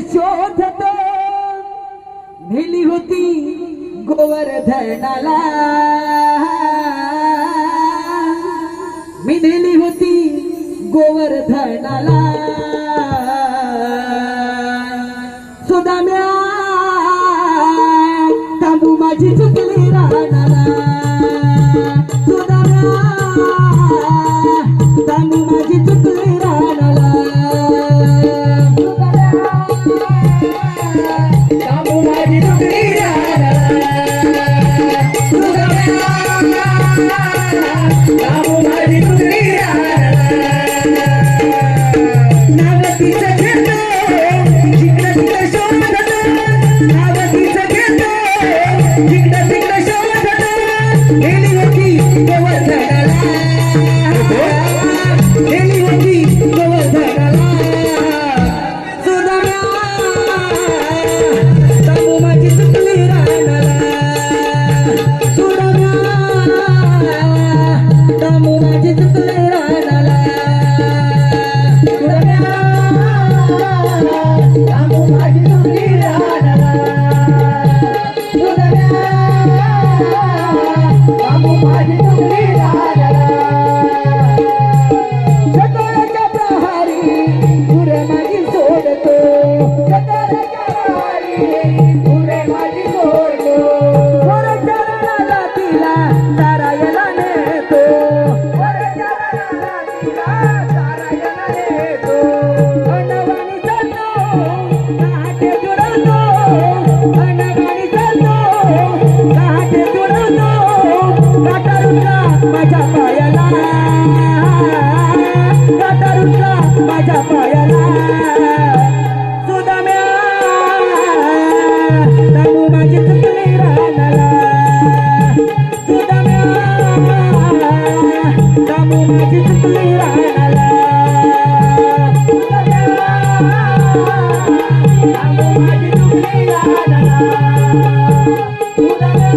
शोधत. नेली होती गोवर्धनाला. मी नेली होती गोवर्धनाला. सुदाम्या तांबू माझी चुकली राहणारा सुदाम्या तांबू तांबू माझी माझ्या पायाला. सुदाम्या तांबू माझी चुकली रानाला. सुदाम्या तांबू माझी चुकली रानाला. तांबू माझी चुकली रानाला. सुदाम्या